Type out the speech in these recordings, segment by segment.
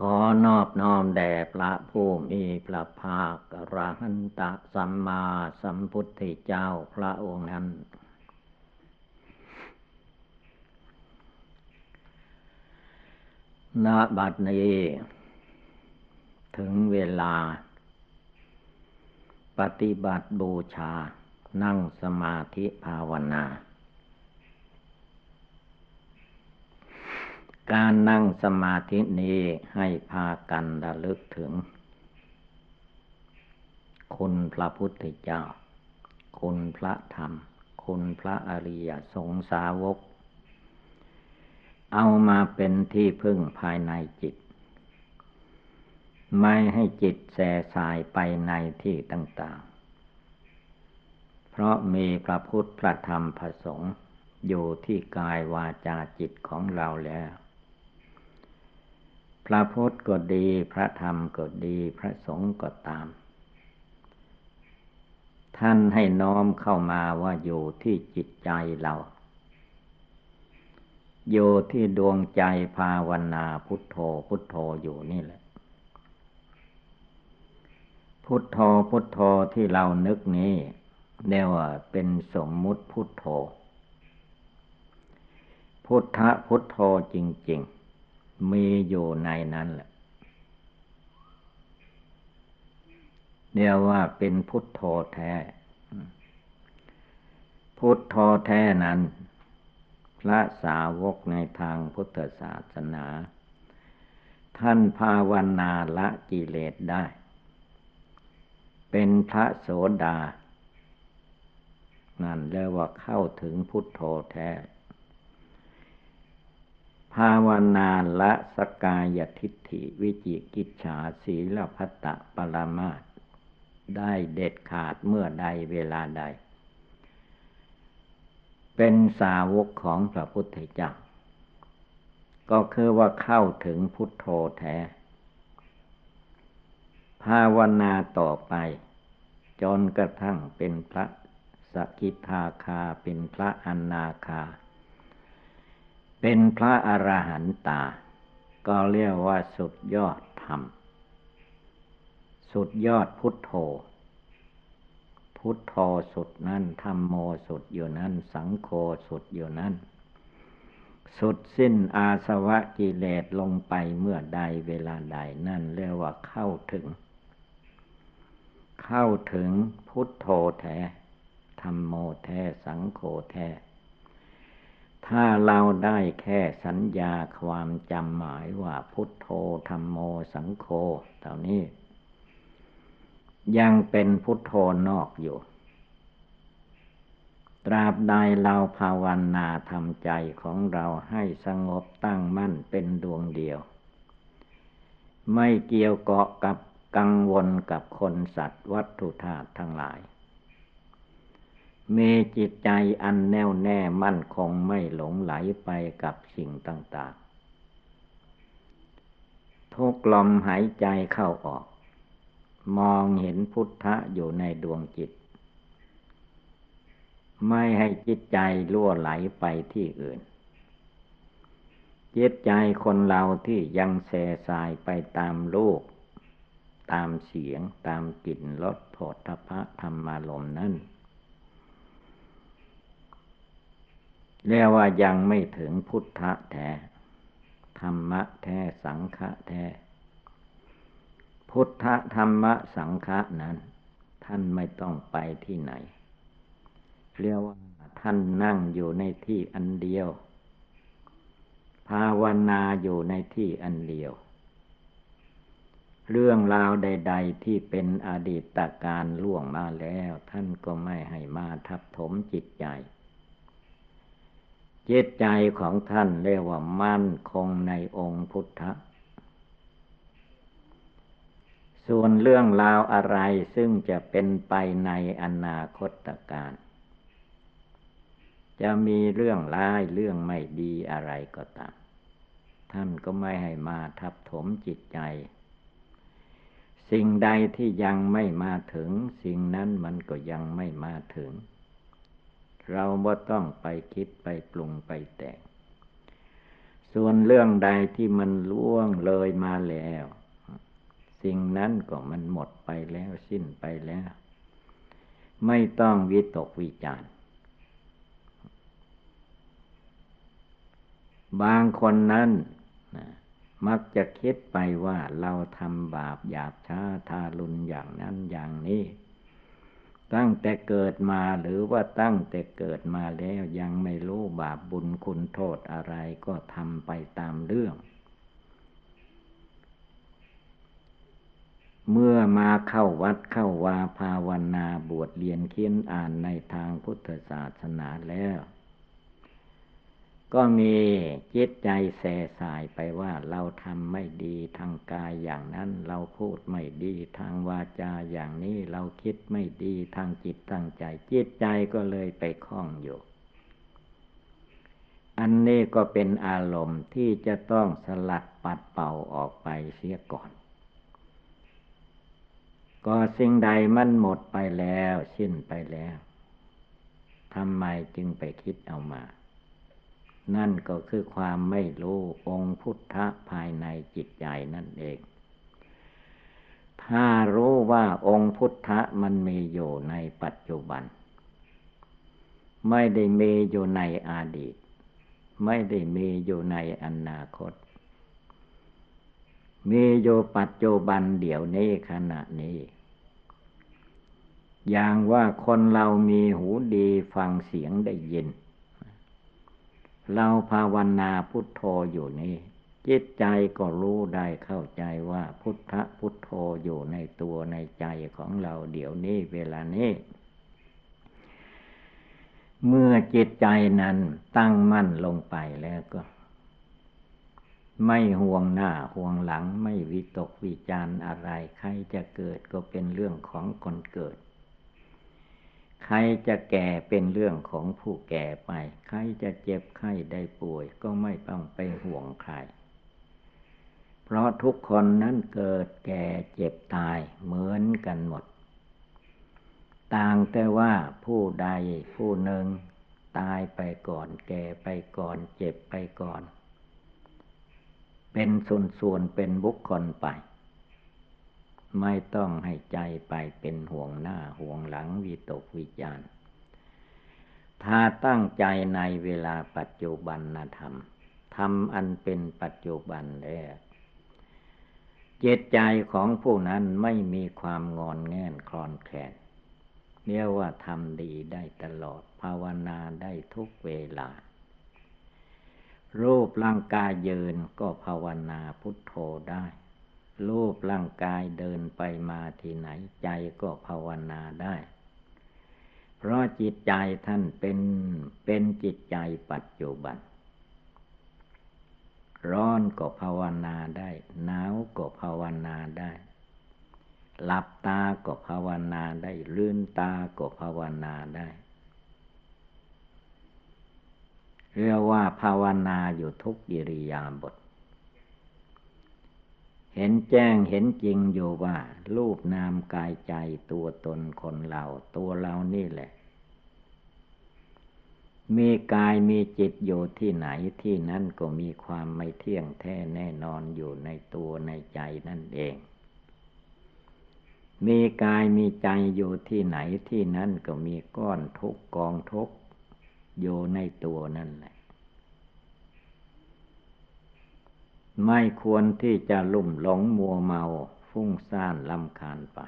ขอนอบน้อมแด่พระผู้มีพระภาคอรหันตสัมมาสัมพุทธเจ้าพระองค์นั้น ณ บัดนี้ ถึงเวลา ปฏิบัติบูชา นั่งสมาธิภาวนา การนั่งสมาธินี้ให้พากันระลึกถึง คุณพระพุทธเจ้า คุณพระธรรม คุณพระอริยสงสาวก เอามาเป็นที่พึ่งภายในจิต ไม่ให้จิตแสสายไปในที่ต่างๆ เพราะมีพระพุทธพระธรรมพระสงฆ์อยู่ที่กายวาจาจิตของเราแล้ว พระพุทธก็ดี พระธรรมก็ดี พระสงฆ์ก็ตาม ท่านให้น้อมเข้ามาว่าอยู่ที่จิตใจเรา อยู่ที่ดวงใจภาวนาพุทโธพุทโธอยู่นี่แหละ พุทโธพุทโธที่เรานึกนี้เรียกว่าเป็นสมมุติพุทโธ พุทธพุทโธจริง ๆ มีอยู่ในนั้นแหละเรียกว่าเป็นพุทโธแท้ พุทโธแท้นั้น พระสาวกในทางพุทธศาสนา ท่านภาวนาละกิเลสได้ เป็นพระโสดา นั่นเรียกว่าเข้าถึงพุทโธแท้ ภาวนาละสกายทิฏฐิวิจิกิจฉาศีลพัตตปรมาตได้เด็ดขาดเมื่อใดเวลาใด เป็นสาวกของพระพุทธเจ้าก็คือว่าเข้าถึงพุทโธแท้ ภาวนาต่อไป จนกระทั่งเป็นพระสกิทาคาเป็นพระอนาคา เป็นพระอรหันตา ก็เรียกว่าสุดยอดธรรม สุดยอดพุทโธ พุทโธสุดนั้นธรรมโมสุดอยู่นั้นสังโฆสุดอยู่นั้นสุดสิ้นอาสวะกิเลสลงไปเมื่อใดเวลาใดนั่นเรียกว่าเข้าถึง เข้าถึงพุทโธแท้ธรรมโมแท้ สังโฆแท้ ถ้าเราได้แค่สัญญาความจำหมายว่าพุทโธธรรมโมสังโฆเท่านี้ ยังเป็นพุทโธนอกอยู่ ตราบใดเราภาวนาทำใจของเราให้สงบตั้งมั่นเป็นดวงเดียว ไม่เกี่ยวเกาะกับกังวลกับคนสัตว์วัตถุธาตุทั้งหลาย มีจิตใจอันแน่วแน่มั่นคงไม่หลงไหลไปกับสิ่งต่าง ๆ ทุกลมหายใจเข้าออก มองเห็นพุทธะอยู่ในดวงจิต ไม่ให้จิตใจล่วไหลไปที่อื่น จิตใจคนเราที่ยังแสสายไปตามลูกตามเสียงตามกลิ่นรสโผฏฐะธรรมารมนั้น เรียกว่ายังไม่ถึงพุทธะแท้ ธรรมะแท้ สังฆะแท้ พุทธธรรมะสังฆะนั้น ท่านไม่ต้องไปที่ไหน เรียกว่าท่านนั่งอยู่ในที่อันเดียว ภาวนาอยู่ในที่อันเดียว เรื่องราวใด ๆ ที่เป็นอดีตการล่วงมาแล้ว ท่านก็ไม่ให้มาทับถมจิตใจ จิตใจของท่านเรียกว่ามั่นคงในองค์พุทธ ส่วนเรื่องราวอะไรซึ่งจะเป็นไปในอนาคตการ จะมีเรื่องร้ายเรื่องไม่ดีอะไรก็ตาม ท่านก็ไม่ให้มาทับถมจิตใจ สิ่งใดที่ยังไม่มาถึง สิ่งนั้นมันก็ยังไม่มาถึง เราบ่ต้องไปคิดไปปรุงไปแต่ง ส่วนเรื่องใดที่มันล่วงเลยมาแล้ว สิ่งนั้นก็มันหมดไปแล้วสิ้นไปแล้ว ไม่ต้องวิตกวิจารณ์บางคนนั้นมักจะคิดไปว่าเราทำบาปหยาบช้าทารุณอย่างนั้นอย่างนี้ ตั้งแต่เกิดมาหรือว่าตั้งแต่เกิดมาแล้วยังไม่รู้บาปบุญคุณโทษอะไรก็ทำไปตามเรื่อง เมื่อมาเข้าวัดเข้าวาภาวนาบวชเรียนเขียนอ่านในทางพุทธศาสนาแล้ว ก็มีจิตใจแส่สายไปว่าเราทำไม่ดีทางกายอย่างนั้น เราพูดไม่ดีทางวาจาอย่างนี้เราคิดไม่ดีทางจิตตั้งใจ จิตใจก็เลยไปคล้องอยู่ อันนี้ก็เป็นอารมณ์ที่จะต้องสลัดปัดเป่าออกไปเสียก่อน ก็สิ่งใดมันหมดไปแล้ว สิ้นไปแล้วทำไมจึงไปคิดเอามา นั่นก็คือความไม่รู้องค์พุทธะภายในจิตใจนั่นเอง ถ้ารู้ว่าองค์พุทธะมันมีอยู่ในปัจจุบัน ไม่ได้มีอยู่ในอดีต ไม่ได้มีอยู่ในอนาคต มีอยู่ปัจจุบันเดี๋ยวนี้ขณะนี้อย่างว่าคนเรามีหูดีฟังเสียงได้ยิน เราภาวนาพุทโธอยู่นี่จิตใจก็รู้ได้เข้าใจว่าพุทธพุทโธอยู่ในตัวในใจของเราเดี๋ยวนี้เวลานี้ เมื่อจิตใจนั้นตั้งมั่นลงไปแล้วก็ ไม่ห่วงหน้าห่วงหลังไม่วิตกวิจารอะไร ใครจะเกิดก็เป็นเรื่องของคนเกิด ใครจะแก่เป็นเรื่องของผู้แก่ไป ใครจะเจ็บไข้ได้ป่วย ก็ไม่ต้องไปห่วงใคร เพราะทุกคนนั้นเกิดแก่เจ็บตายเหมือนกันหมด ต่างแต่ว่าผู้ใดผู้หนึ่งตายไปก่อนแก่ไปก่อนเจ็บไปก่อน เป็นส่วนๆเป็นบุคคลไป ไม่ต้องให้ใจไปเป็นห่วงหน้าห่วงหลังวิตกวิจารถ้าตั้งใจในเวลาปัจจุบันนธรรมทำอันเป็นปัจจุบันแล้วเจตใจของผู้นั้นไม่มีความงอนแง่นคลอนแคลนเรียกว่าทำดีได้ตลอดภาวนาได้ทุกเวลา รูปร่างกายยืนก็ภาวนาพุทโธได้ รูปร่างกายเดินไปมาที่ไหนใจก็ภาวนาได้ เพราะจิตใจท่านเป็นเป็นจิตใจปัจจุบัน ร้อนก็ภาวนาได้ หนาวก็ภาวนาได้ หลับตาก็ภาวนาได้ ลื่นตาก็ภาวนาได้เรียกว่าภาวนาอยู่ทุกกิริยาบท เห็นแจ้งเห็นจริงอยู่ว่า รูปนามกายใจตัวตนคนเรา ตัวเรานี่แหละ มีกายมีจิตอยู่ที่ไหนที่นั่นก็มีความไม่เที่ยงแท้แน่นอนอยู่ในตัวในใจนั่นเอง มีกายมีใจอยู่ที่ไหนที่นั่นก็มีก้อนทุกกองทุกอยู่ในตัวนั่นแหละ ไม่ควรที่จะลุ่มหลงมัวเมาฟุ้งซ่านลำคาญไป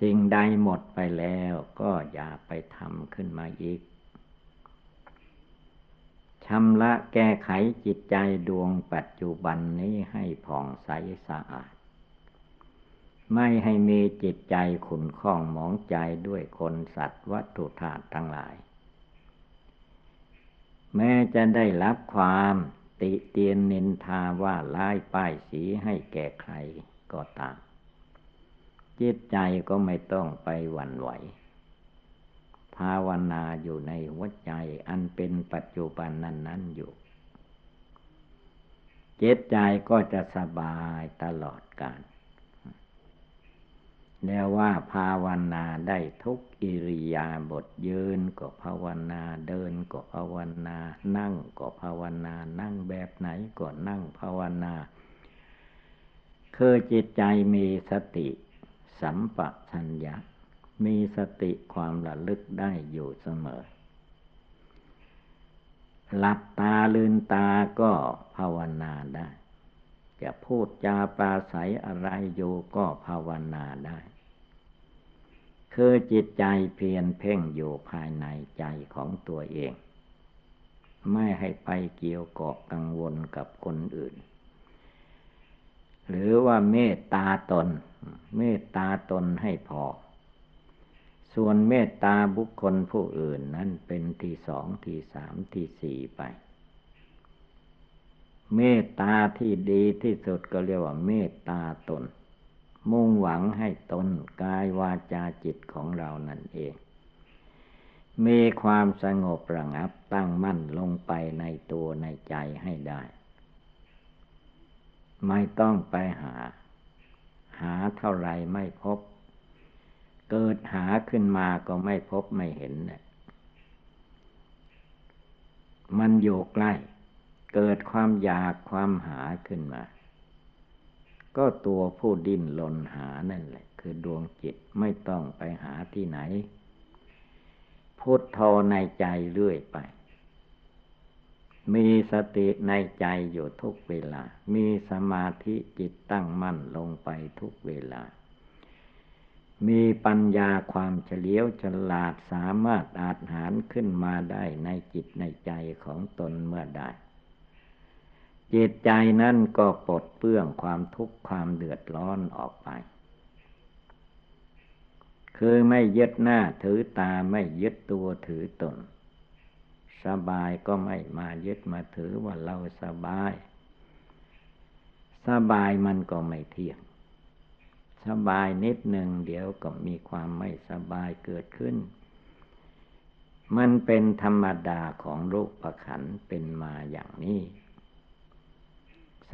สิ่งใดหมดไปแล้วก็อย่าไปทำขึ้นมาอีกชำระแก้ไขจิตใจดวงปัจจุบันนี้ให้ผ่องใสสะอาด ไม่ให้มีจิตใจขุนข้องหมองใจด้วยคนสัตว์วัตถุธาตุทั้งหลาย แม้จะได้รับความ ติเตียนนินทาว่าร้ายป้ายสีให้แก่ใครก็ตาม จิตใจก็ไม่ต้องไปหวั่นไหว ภาวนาอยู่ในหัวใจอันเป็นปัจจุบันนั้นนั้นอยู่ จิตใจก็จะสบายตลอดกาล แล้วว่าภาวนาได้ทุกอิริยาบถยืนก็ภาวนาเดินก็ภาวนา นั่งก็ภาวนา นั่งแบบไหนก็นั่งภาวนาคือจิตใจมีสติสัมปชัญญะ มีสติความระลึกได้อยู่เสมอ หลับตาลืนตาก็ภาวนาได้ จะพูดจาปราศัยอะไรอยู่ก็ภาวนาได้ คือจิตใจเพียนเพ่งอยู่ภายในใจของตัวเอง ไม่ให้ไปเกี่ยวเกาะกังวลกับคนอื่น หรือว่าเมตตาตน เมตตาตนให้พอ ส่วนเมตตาบุคคลผู้อื่นนั้นเป็นที่สองที่สามที่สี่ไป เมตตาที่ดีที่สุดก็เรียกว่าเมตตาตน มุ่งหวังให้ตนกายวาจาจิตของเรานั่นเอง มีความสงบระงับตั้งมั่นลงไปในตัวในใจให้ได้ ไม่ต้องไปหา หาเท่าไรไม่พบ เกิดหาขึ้นมาก็ไม่พบไม่เห็นเนี่ยมันอยู่ใกล้ เกิดความอยากความหาขึ้นมา ก็ตัวผู้ดิ้นหลนหานั่นแหละ คือดวงจิตไม่ต้องไปหาที่ไหนพุทโธในใจเรื่อยไป มีสติในใจอยู่ทุกเวลา มีสมาธิจิตตั้งมั่นลงไปทุกเวลา มีปัญญาความเฉลียวฉลาดสามารถอาจหารขึ้นมาได้ในจิตในใจของตนเมื่อใด จิตใจนั่นก็ปลดเปื้องความทุกข์ความเดือดร้อนออกไป คือไม่ยึดหน้าถือตาไม่ยึดตัวถือตน สบายก็ไม่มายึดมาถือว่าเราสบาย สบายมันก็ไม่เที่ยง สบายนิดหนึ่งเดี๋ยวก็มีความไม่สบายเกิดขึ้น มันเป็นธรรมดาของโลกประขันเป็นมาอย่างนี้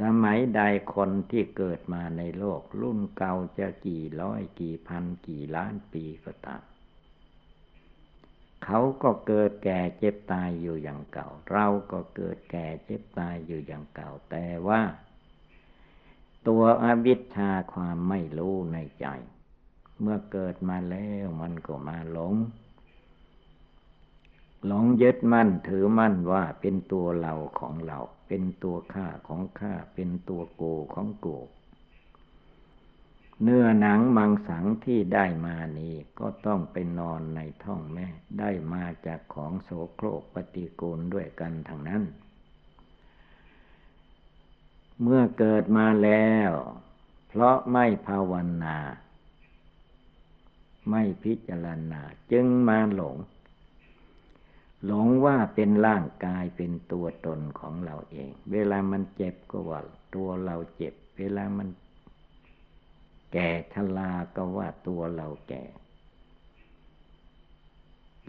สมัยใดคนที่เกิดมาในโลก รุ่นเก่าจะกี่ร้อยกี่พันกี่ล้านปีก็ตาม เขาก็เกิดแก่เจ็บตายอยู่อย่างเก่า เราก็เกิดแก่เจ็บตายอยู่อย่างเก่า แต่ว่า ตัวอวิชชาความไม่รู้ในใจ เมื่อเกิดมาแล้วมันก็มาหลงหลงยึดมั่นถือมั่นว่าเป็นตัวเราของเรา เป็นตัวข้าของข้าเป็นตัวโกของโก เนื้อหนังมังสังที่ได้มานี้ก็ต้องไปนอนในท้องแม่ ได้มาจากของโสโครกปฏิกูลด้วยกันทางนั้น เมื่อเกิดมาแล้ว เพราะไม่ภาวนา ไม่พิจารณาจึงมาหลง หลงว่าเป็นร่างกายเป็นตัวตนของเราเอง เวลามันเจ็บก็ว่าตัวเราเจ็บ เวลามัน แก่ชราก็ว่าตัวเราแก่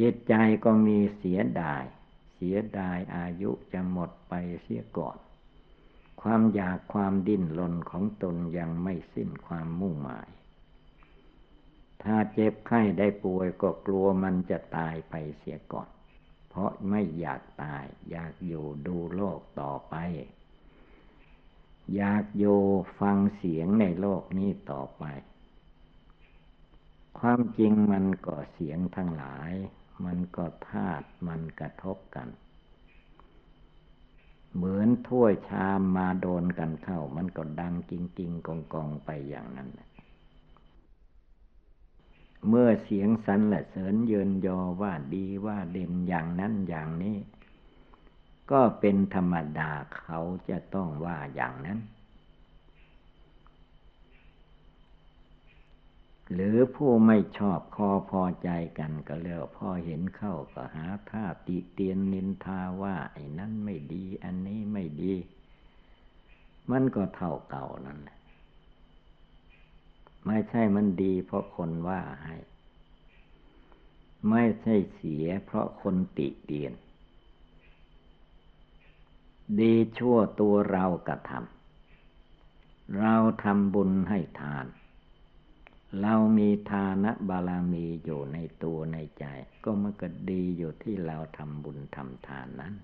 จิตใจก็มีเสียดาย เสียดายอายุจะหมดไปเสียก่อน ความอยากความดิ้นรนของตนยังไม่สิ้นความมุ่งหมาย ถ้าเจ็บไข้ได้ป่วยก็กลัวมันจะตายไปเสียก่อน เพราะไม่อยากตาย อยากอยู่ดูโลกต่อไป อยากอยู่ฟังเสียงในโลกนี้ต่อไป ความจริงมันก็เสียงทั้งหลาย มันก็ธาตุมันกระทบกัน เหมือนถ้วยชามมาโดนกันเข้า มันก็ดังจริงๆกองๆไปอย่างนั้น เมื่อเสียงสรรเสริญเยินยอว่าดีว่าเด่นอย่างนั้นอย่างนี้ ก็เป็นธรรมดาเขาจะต้องว่าอย่างนั้น หรือผู้ไม่ชอบคอพอใจกันก็แล้วพอเห็นเข้าก็หาท่าติเตียนนินทาว่าไอ้นั้นไม่ดี อันนี้ไม่ดี มันก็เท่าเก่านั่นแหละ ไม่ใช่มันดีเพราะคนว่าให้ ไม่ใช่เสียเพราะคนติเตียน ดีชั่วตัวเรากระทำเราทำบุญให้ทาน เรามีทานะบารมีอยู่ในตัวในใจ ก็มันก็ดีอยู่ที่เราทำบุญทำทานนั้น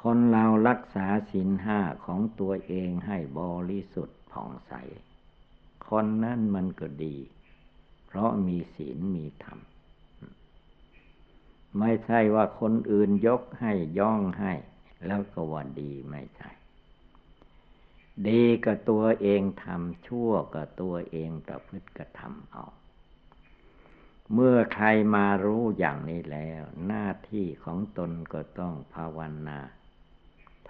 คนเรารักษาศีลห้าของตัวเองให้บริสุทธิ์ผ่องใส คนนั้นมันก็ดี เพราะมีศีลมีธรรม ไม่ใช่ว่าคนอื่นยกให้ย่องให้ แล้วก็ว่าดีไม่ใช่ ดีกับตัวเองทำชั่วกับตัวเองประพฤติกระทำเอา เมื่อใครมารู้อย่างนี้แล้ว หน้าที่ของตนก็ต้องภาวนา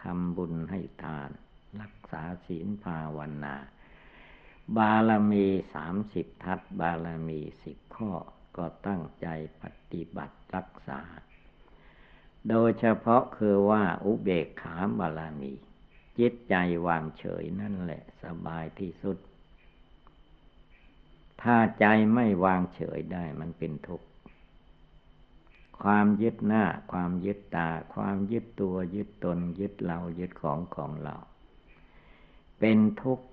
ทำบุญให้ทาน รักษาศีลภาวนา บารมีสามสิบทัศบารมีสิบข้อก็ตั้งใจปฏิบัติรักษา โดยเฉพาะคือว่าอุเบกขาบารมี จิตใจวางเฉยนั่นแหละสบายที่สุด ถ้าใจไม่วางเฉยได้มันเป็นทุกข์ความยึดหน้า ความยึดตา ความยึดตัวยึดตน ยึดเรายึดของของเรา เป็นทุกข์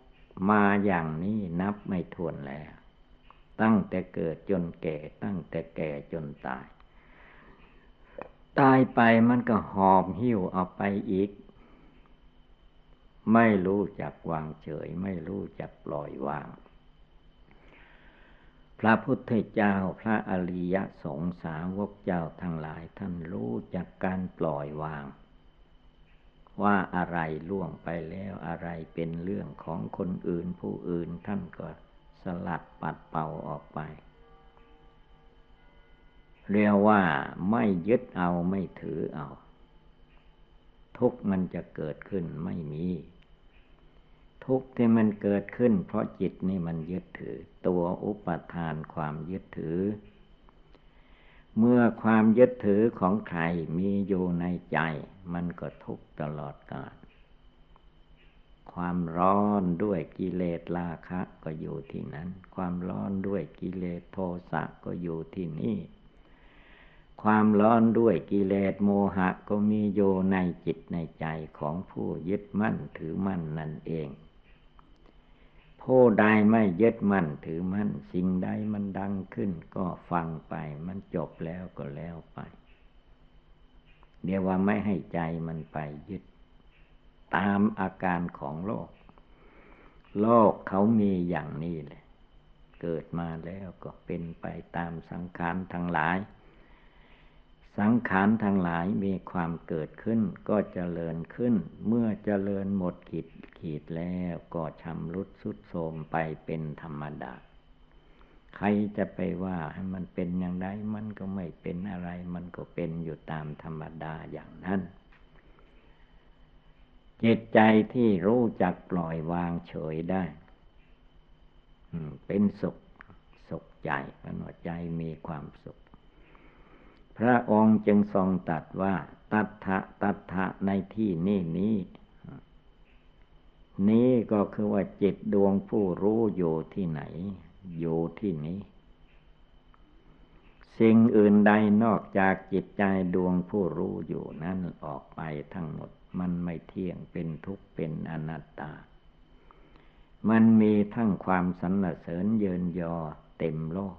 มาอย่างนี้นับไม่ถ้วนแล้ว ตั้งแต่เกิดจนแก่ ตั้งแต่แก่จนตาย ตายไปมันก็หอบหิ้วเอาไปอีก ไม่รู้จักวางเฉย ไม่รู้จักปล่อยวาง พระพุทธเจ้าพระอริยสงสาวกเจ้าทั้งหลายท่านรู้จักการปล่อยวาง ว่าอะไรล่วงไปแล้วอะไรเป็นเรื่องของคนอื่นผู้อื่นท่านก็สลัดปัดเป่าออกไป เรียกว่าไม่ยึดเอาไม่ถือเอา ทุกมันจะเกิดขึ้นไม่มี ทุกข์ที่มันเกิดขึ้น เพราะจิตนี่มันยึดถือ ตัวอุปทานความยึดถือ เมื่อความยึดถือของใครมีอยู่ในใจ มันก็ทุกข์ตลอดกาลความร้อนด้วยกิเลสราคะก็อยู่ที่นั้น ความร้อนด้วยกิเลสโทสะก็อยู่ที่นี่ ความร้อนด้วยกิเลสโมหะก็มีอยู่ในจิตในใจของผู้ยึดมั่นถือมั่นนั่นเอง ผู้ใดไม่ยึดมั่นถือมั่น สิ่งใดมันดังขึ้น ก็ฟังไป มันจบแล้วก็แล้วไป เดี๋ยวว่าไม่ให้ใจมันไปยึด ตามอาการของโลก โลกเขามีอย่างนี้เลยเกิดมาแล้วก็เป็นไปตามสังขารทั้งหลาย สังขารทั้งหลายมีความเกิดขึ้นก็เจริญขึ้น เมื่อเจริญหมดขีดขีดแล้วก็ชำรุดสุดโทมไปเป็นธรรมดา ใครจะไปว่าให้มันเป็นอย่างไรมันก็ไม่เป็นอะไร มันก็เป็นอยู่ตามธรรมดาอย่างนั้น จิตใจที่รู้จักปล่อยวางเฉยได้เป็นสุขสุขใจเพราะใจมีความสุข พระองค์จึงทรงตัดว่า ตัทธะตัทธะในที่นี้นี้นี้ก็คือว่าจิตดวงผู้รู้อยู่ที่ไหน อยู่ที่นี้ สิ่งอื่นใดนอกจากจิตใจดวงผู้รู้อยู่นั้นออกไปทั้งหมด มันไม่เที่ยงเป็นทุกข์เป็นอนัตตา มันมีทั้งความสรรเสริญเยินยอเต็มโลก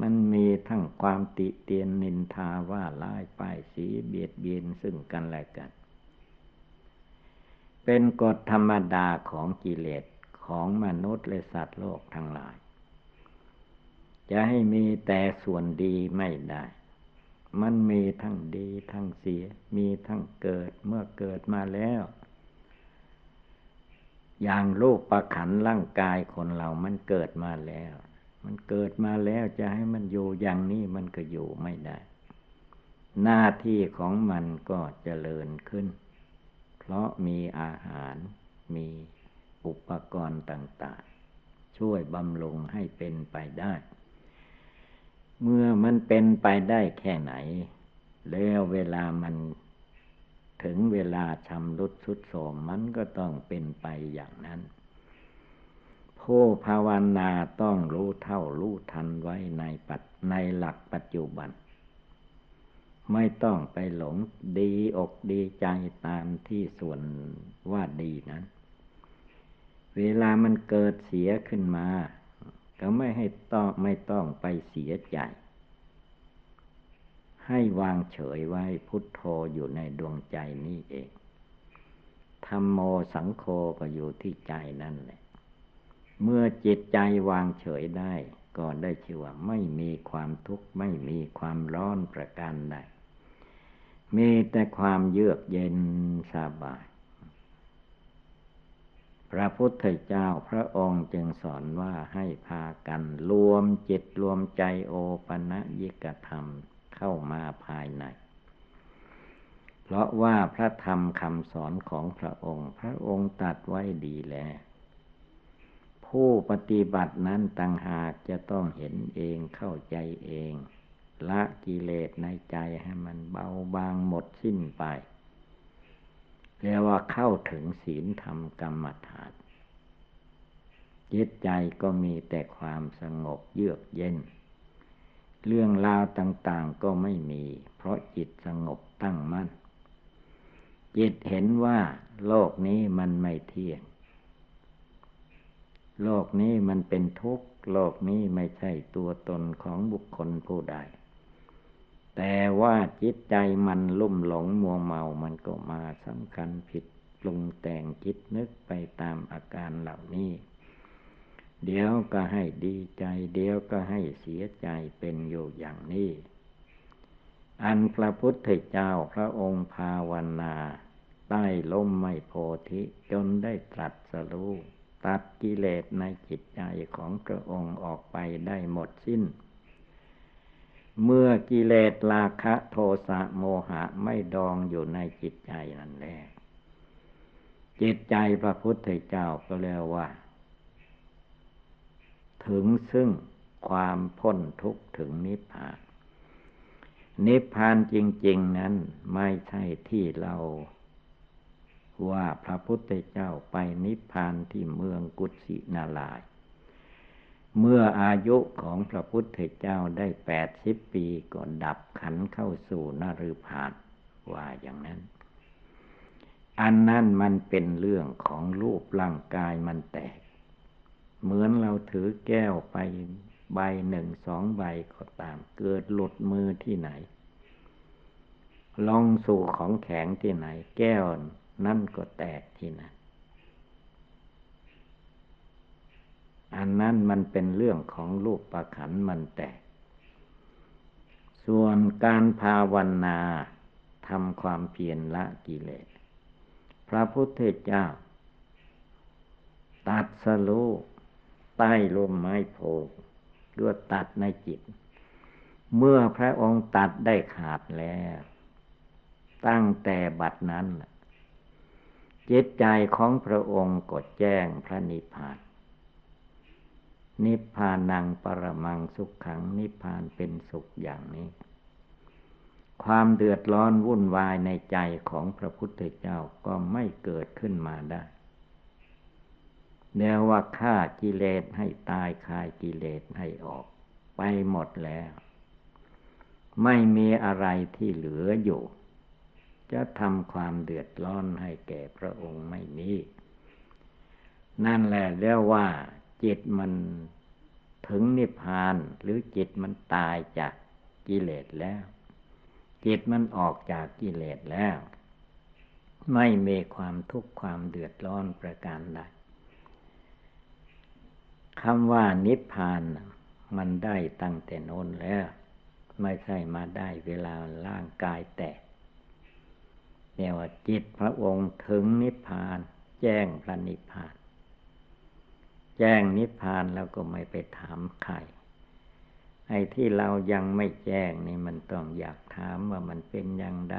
มันมีทั้งความติเตียนนินทาว่าร้ายป้ายสีเบียดเบียนซึ่งกันและกัน เป็นกฎธรรมดาของกิเลสของมนุษย์และสัตว์โลกทั้งหลาย จะให้มีแต่ส่วนดีไม่ได้ มันมีทั้งดีทั้งเสีย มีทั้งเกิดเมื่อเกิดมาแล้ว อย่างรูปประขันร่างกายคนเรามันเกิดมาแล้ว มันเกิดมาแล้วจะให้มันอยู่อย่างนี้มันก็อยู่ไม่ได้ หน้าที่ของมันก็เจริญขึ้น เพราะมีอาหารมีอุปกรณ์ต่างๆ ช่วยบำรุงให้เป็นไปได้ เมื่อมันเป็นไปได้แค่ไหน แล้วเวลามันถึงเวลาชำรุดสุดโสมมันก็ต้องเป็นไปอย่างนั้น ผู้ภาวนาต้องรู้เท่ารู้ทันไว้ในปัจในหลักปัจจุบัน ไม่ต้องไปหลงดีอกดีใจตามที่ส่วนว่าดีนั้น เวลามันเกิดเสียขึ้นมา ก็ไม่ให้ต้องไม่ต้องไปเสียใจให้วางเฉยไว้พุทโธอยู่ในดวงใจนี่เองธรรมโมสังโฆก็อยู่ที่ใจนั่นแหละ เมื่อจิตใจวางเฉยได้ ก็ได้ชื่อว่าไม่มีความทุกข์ไม่มีความร้อนประการใดมีแต่ความเยือกเย็นสบาย พระพุทธเจ้าพระองค์จึงสอนว่าให้พากันรวมจิตรวมใจโอปะนะยิกธรรมเข้ามาภายใน เพราะว่าพระธรรมคำสอนของพระองค์ พระองค์ตัดไว้ดีแล้ว ผู้ปฏิบัตินั้นต่างหากจะต้องเห็นเองเข้าใจเอง ละกิเลสในใจให้มันเบาบางหมดสิ้นไปเรียกว่าเข้าถึงศีลธรรมกรรมฐานจิตใจก็มีแต่ความสงบเยือกเย็น เรื่องราวต่างๆก็ไม่มี เพราะจิตสงบตั้งมั่น จิตเห็นว่าโลกนี้มันไม่เที่ยง โลกนี้มันเป็นทุกข์ โลกนี้ไม่ใช่ตัวตนของบุคคลผู้ใด แต่ว่าจิตใจมันลุ่มหลงมัวเมามันก็มาสำคัญผิดปรุงแต่งจิตนึกไปตามอาการเหล่านี้ เดี๋ยวก็ให้ดีใจ เดี๋ยวก็ให้เสียใจเป็นอยู่อย่างนี้ อันพระพุทธเจ้าพระองค์ภาวนา ใต้ล่มไม่โพธิจนได้ตรัสรู้ ตัดกิเลสในจิตใจของพระองค์ออกไปได้หมดสิ้น เมื่อกิเลสราคะโทสะโมหะไม่ดองอยู่ในจิตใจนั่นแหละจิตใจพระพุทธเจ้าก็เรียกว่า ถึงซึ่งความพ้นทุกข์ถึงนิพพาน นิพพานจริง ๆ นั้นไม่ใช่ที่เรา ว่าพระพุทธเจ้าไปนิพพานที่เมืองกุสินาลาย เมื่ออายุของพระพุทธเจ้าได้แปดสิบปีก็ดับขันเข้าสู่นรุพานว่าอย่างนั้น อันนั้นมันเป็นเรื่องของรูปร่างกายมันแตก เหมือนเราถือแก้วไปใบหนึ่งสองใบก็ตาม เกิดหลุดมือที่ไหนลองสู่ของแข็งที่ไหน แก้ว นั่นก็แตกที่นั่นอันนั้นมันเป็นเรื่องของรูปประขันมันแตก ส่วนการภาวนาทำความเพียรละกิเลส พระพุทธเจ้า ตัดสลูใต้ลมไม้โพด้วยตัดในจิต เมื่อพระองค์ตัดได้ขาดแล้ว ตั้งแต่บัดนั้น จิตใจของพระองค์ก็แจ้งพระนิพพาน นิพพานังปรมังสุขขังนิพพานเป็นสุขอย่างนี้ ความเดือดร้อนวุ่นวายในใจของพระพุทธเจ้าก็ไม่เกิดขึ้นมาได้แนวว่าฆ่ากิเลสให้ตายคายกิเลสให้ออก ไปหมดแล้ว ไม่มีอะไรที่เหลืออยู่ จะทำความเดือดร้อนให้แก่พระองค์ไม่มี นั่นแหละเรียกว่าจิตมันถึงนิพพานหรือจิตมันตายจากกิเลสแล้ว จิตมันออกจากกิเลสแล้ว ไม่มีความทุกข์ความเดือดร้อนประการใดคำว่านิพพานมันได้ตั้งแต่นนแล้ว ไม่ใช่มาได้เวลาร่างกายแตก เรียกว่าจิตพระองค์ถึงนิพพาน แจ้งพระนิพพาน แจ้งนิพพานแล้วก็ไม่ไปถามใครไอ้ที่เรายังไม่แจ้งนี่มันต้องอยากถามว่ามันเป็นอย่างไร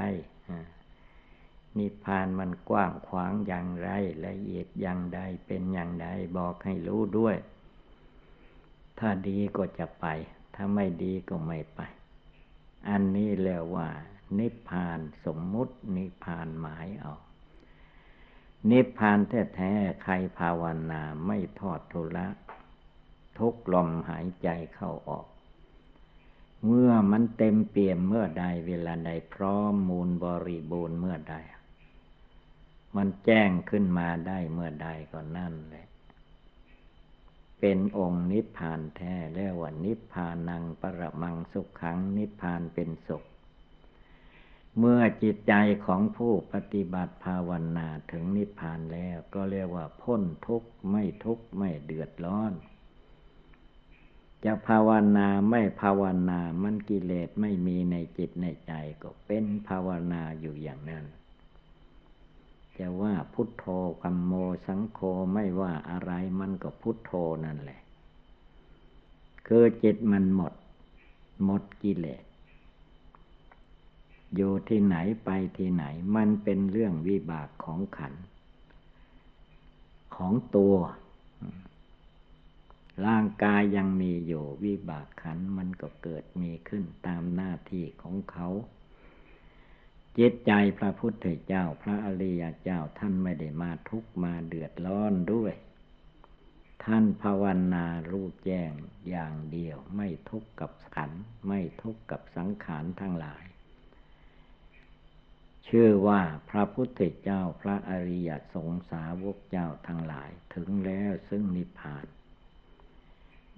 นิพพานมันกว้างขวางอย่างไรละเอียดอย่างใดเป็นอย่างใดบอกให้รู้ด้วย ถ้าดีก็จะไป ถ้าไม่ดีก็ไม่ไป อันนี้แล้วว่า นิพพานสมมุตินิพพานหมายเอา นิพพานแท้ๆใครภาวนาไม่ทอดทุละทุกลมหายใจเข้าออก เมื่อมันเต็มเปี่ยมเมื่อใดเวลาใดพร้อมมูลบริบูรณ์เมื่อใด มันแจ้งขึ้นมาได้เมื่อใดก็นั่นแหละเป็นองค์นิพพานแท้แล้วว่านิพพานังปรมังสุขขังนิพพานเป็นสุข เมื่อจิตใจของผู้ปฏิบัติภาวนาถึงนิพพานแล้วก็เรียกว่าพ้นทุกข์ไม่ทุกข์ไม่เดือดร้อน จะภาวนาไม่ภาวนามันกิเลสไม่มีในจิตในใจก็เป็นภาวนาอยู่อย่างนั้น จะว่าพุทโธคัมโมสังโฆไม่ว่าอะไรมันก็พุทโธนั่นแหละ คือจิตมันหมด หมดกิเลส อยู่ที่ไหนไปที่ไหน มันเป็นเรื่องวิบากของขัน ของตัว ร่างกายยังมีอยู่วิบากขันมันก็เกิดมีขึ้นตามหน้าที่ของเขาจิตใจพระพุทธเจ้าพระอริยเจ้าท่านไม่ได้มาทุกมาเดือดร้อนด้วย ท่านภาวนารู้แจ้งอย่างเดียว ไม่ทุกข์กับขัน ไม่ทุกข์กับสังขารทั้งหลาย ชื่อว่าพระพุทธเจ้าพระอริยสงสาวกเจ้าทั้งหลายถึงแล้วซึ่งนิพพาน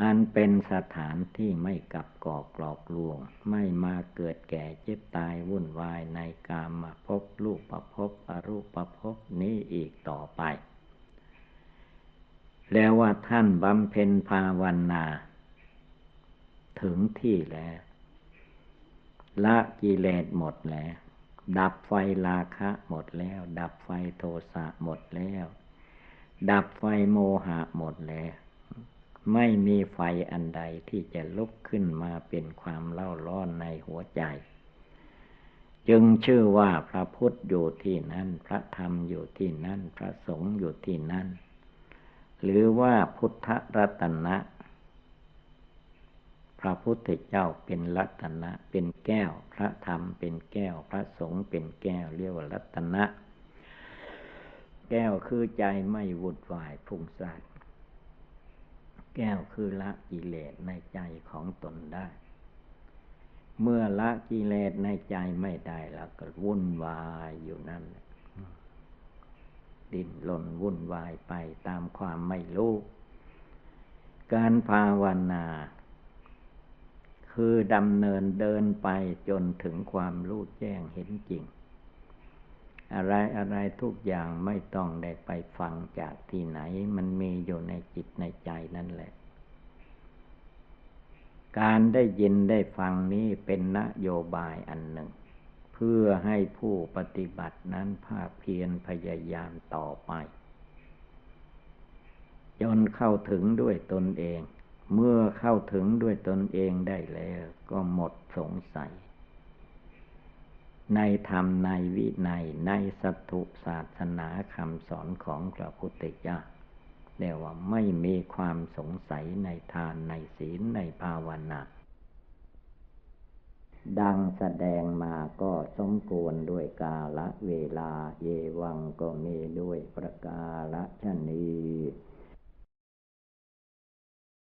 อันเป็นสถานที่ไม่กับกอกกลอกลวง ไม่มาเกิดแก่เจ็บตายวุ่นวายในกามมาพบลูกประพบอรูปประพบนี้อีกต่อไป แล้วว่าท่านบำเพ็ญภาวนา ถึงที่แล้ว ละกิเลสหมดแล้ว ดับไฟราคะหมดแล้ว ดับไฟโทสะหมดแล้ว ดับไฟโมหะหมดแล้ว ไม่มีไฟอันใดที่จะลุกขึ้นมาเป็นความเล่าร้อนในหัวใจ จึงชื่อว่าพระพุทธอยู่ที่นั่น พระธรรมอยู่ที่นั่น พระสงฆ์อยู่ที่นั่น หรือว่าพุทธรัตนะ พระพุทธเจ้าเป็นรัตนะเป็นแก้ว พระธรรมเป็นแก้ว พระสงฆ์เป็นแก้วเรียกว่ารัตนะ แก้วคือใจไม่วุ่นวายพุ่งซ่านแก้วคือละกิเลสในใจของตนได้ เมื่อละกิเลสในใจไม่ได้แล้วก็วุ่นวายอยู่นั่นดิ้นรนวุ่นวายไปตามความไม่รู้ การภาวนา คือดำเนินเดินไปจนถึงความรู้แจ้งเห็นจริง อะไรอะไรทุกอย่างไม่ต้องได้ไปฟังจากที่ไหน มันมีอยู่ในจิตในใจนั่นแหละ การได้ยินได้ฟังนี้เป็นนโยบายอันหนึ่ง เพื่อให้ผู้ปฏิบัตินั้นภาคเพียรพยายามต่อไป จนเข้าถึงด้วยตนเอง เมื่อเข้าถึงด้วยตนเองได้แล้ว ก็หมดสงสัย ในธรรมในวิในในสัตถุศาสนาคำสอนของพระพุทธเจ้าเรียกว่าไม่มีความสงสัยในทานในศีลในภาวนาดังแสดงมาก็สมควรด้วยกาละเวลา เยวังก็มีด้วยประกาละชนี